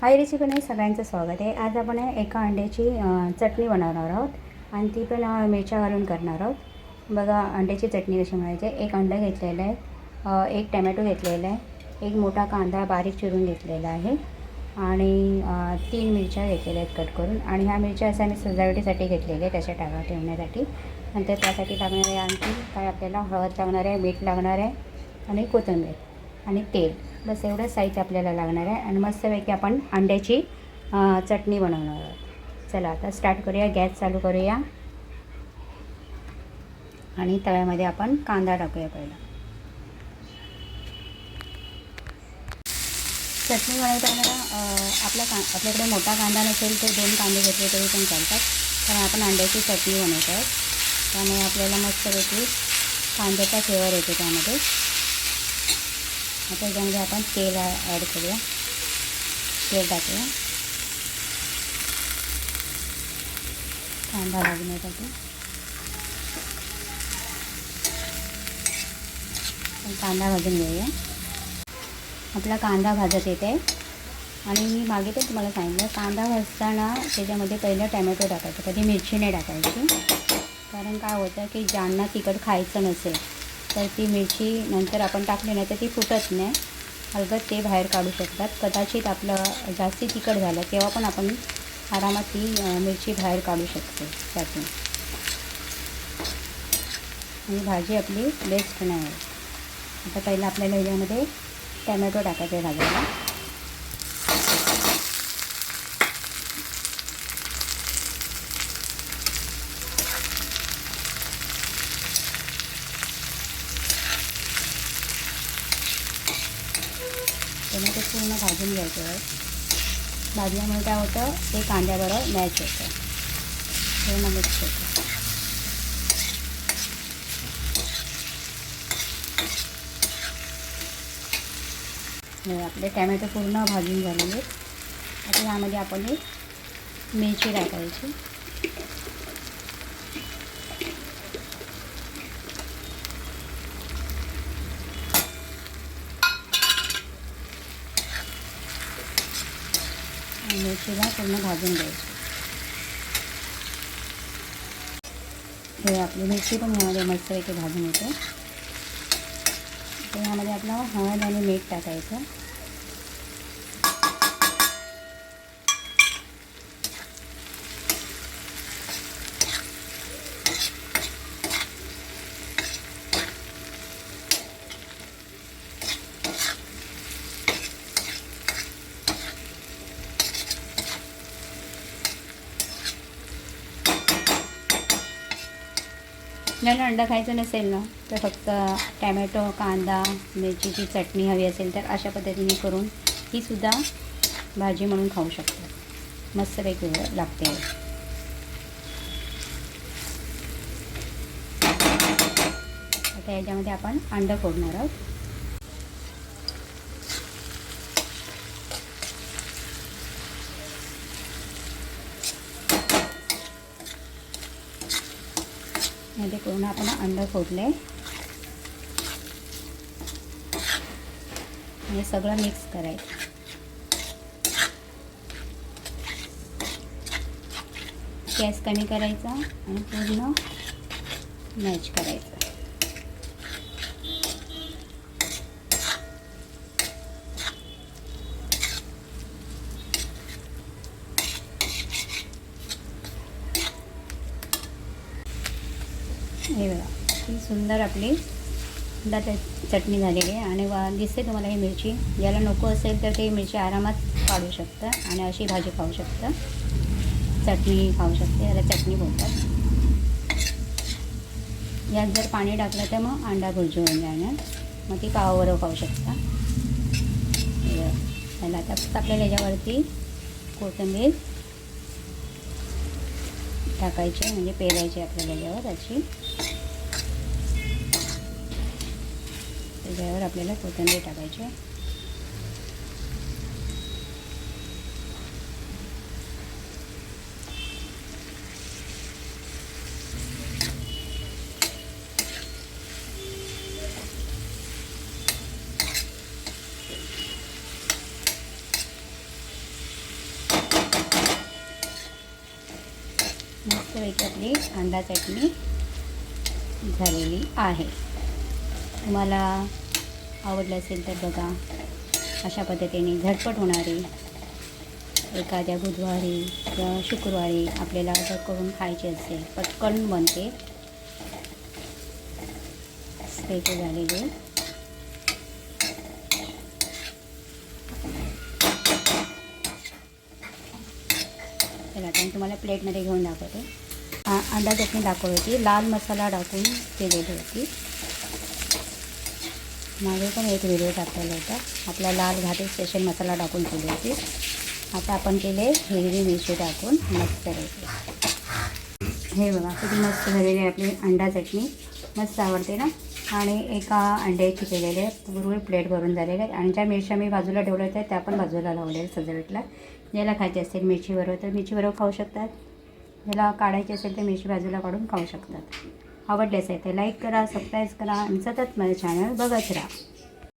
हाय रेसिपीने सगळ्यांचं स्वागत आहे. आज आपण एका अंड्याची चटणी बनवणार आहोत आणि ती पण मिरच्या घालून करणार आहोत. बघा अंड्याची चटणी कशी बनायची एक अंडं घेतलेलं आहे एक टमॅटो घेतलेला आहे एक मोठा कांदा बारीक चिरून घेतलेला आहे आणि तीन मिरच्या घेतलेल्या आहेत कट करून आणि ह्या मिरच्या अशा मी सजावटीसाठी घेतलेल्या आहेत त्याच्या टाका ठेवण्यासाठी. नंतर त्यासाठी लागणार आहे आणखी काय आपल्याला हळद लागणार आहे मीठ लागणार आहे आणि कोथिंबीर आणि तेल. बस एवढं साहित्य आपल्याला लागणार आहे. आणि मस्तपैकी आपण अंड्याची चटणी बनवणार आहोत. चला आता स्टार्ट करूया. गॅस चालू करूया. आणि तव्यामध्ये आपण कांदा टाकूया पहिला. चटणी बनवताना आपला का आपल्याकडे मोठा कांदा नसेल तर दोन कांदे घेतले तरी पण चालतात. कारण आपण अंड्याची चटणी बनवत आहोत. त्यामुळे आपल्याला मस्तपैकी कांद्याचा फ्लेवर येतो त्यामध्ये. आता याच्यामध्ये आपण तेल ॲड करूया. तेल टाकूया. कांदा भाजण्यासाठी कांदा भाजून घेऊया. आपला कांदा भाजत येते. आणि मी मागे पण तुम्हाला सांगितलं कांदा भाजताना त्याच्यामध्ये पहिलं टॅमॅटो टाकायचं. कधी मिरची नाही टाकायची. कारण काय होतं की ज्यांना तिखट खायचं नसेल तर ती मिरची नंतर आपण टाकली नाही तर ती फुटत नाही. अलगद ते बाहेर काढू शकतात. कदाचित आपलं जास्ती तिखट झालं तेव्हा पण आपण आरामात ती मिरची बाहेर काढू शकतो त्यातून. आणि भाजी आपली बेस्ट नाही आहे. आता पहिलं आपल्याला ह्याच्यामध्ये टॅमॅटो टाकायचे भाजायला टोमॅटो पूर्ण भाजून घ्यायचं आहे भाजल्यामुळे काय होतं ते कांद्याबरोबर मॅच होतं पूर्ण मिक्स होतं हे आपले टॅमॅटो पूर्ण भाजून झालेले आहेत. आता यामध्ये आपण ही मिरची टाकायची आणि मिरचीला पूर्ण भाजून द्यायचं हे आपली मिरची पण यामध्ये मस्तपैकी भाजून येते. तर यामध्ये आपलं हळद आणि मीठ टाकायचं. आपल्याला अंडा खायचं नसेल ना तर फक्त टॅमॅटो कांदा मिरचीची चटणी हवी असेल तर अशा पद्धतीने करून ही सुद्धा भाजी म्हणून खाऊ शकतात मस्तपैकी लागते. आता याच्यामध्ये आपण अंडं फोडणार आहोत. मध्ये पूर्ण आपण अंडं फोडले. हे सगळं मिक्स करायचं. गॅस कमी करायचा आणि पूर्ण मॅच करायचं. हे बघा ही सुंदर आपली दात चटणी झालेली आहे. आणि वा दिसते तुम्हाला ही मिरची. ज्याला नको असेल तर ते मिरची आरामात काढू शकतं आणि अशी भाजी खाऊ शकतं. चटणी खाऊ शकते. याला चटणी बोलतात. यात जर पाणी टाकलं तर मग अंडा भुर्जी होऊन जाणार. मग ती पावाबरोबर खाऊ शकता. त्याला आता आपल्याला याच्यावरती कोथिंबीर टाकायची म्हणजे पेरायची आपल्याला याच्यावर अशी. सगळ्यावर आपल्याला कोथिंबीर टाकायची मस्तपैकी आपली कांदा चटणी झालेली आहे. तुम्हाला आवडलं असेल तर बघा. अशा पद्धतीने झटपट होणारी एखाद्या बुधवारी किंवा शुक्रवारी आपल्याला ऑर्डर करून खायची असेल पटकन बनते. स्पेटी झालेले. चला आता मी तुम्हाला प्लेटमध्ये घेऊन दाखवते. आ- अंडा चटणी दाखवली होती. लाल मसाला टाकून केलेली होती. मागे पण एक व्हिडिओ टाकलेला होता. आपला लाल घाटी स्पेशल मसाला टाकून केली होती. आता आपण केले हिरवी मिरची टाकून मस्त करायची हे बघा किती मस्त झालेली आहे आपली अंडा चटणी. मस्त आवडते ना? आणि एका अंड्याची केलेली आहे. प्लेट भरून झालेले आहेत आणि ज्या मिरच्या मी बाजूला ठेवल्या होत्या त्या पण बाजूला लावलेल्या सजावटला. ज्याला खायची असेल मिरचीबरोबर तर मिरचीबरोबर खाऊ शकतात. ज्याला काढायची असेल तर मिरची बाजूला काढून खाऊ शकतात. आवडल्यास आहे ते लाईक करा सबस्क्राईब करा आणि सतत माझं चॅनल बघत राहा.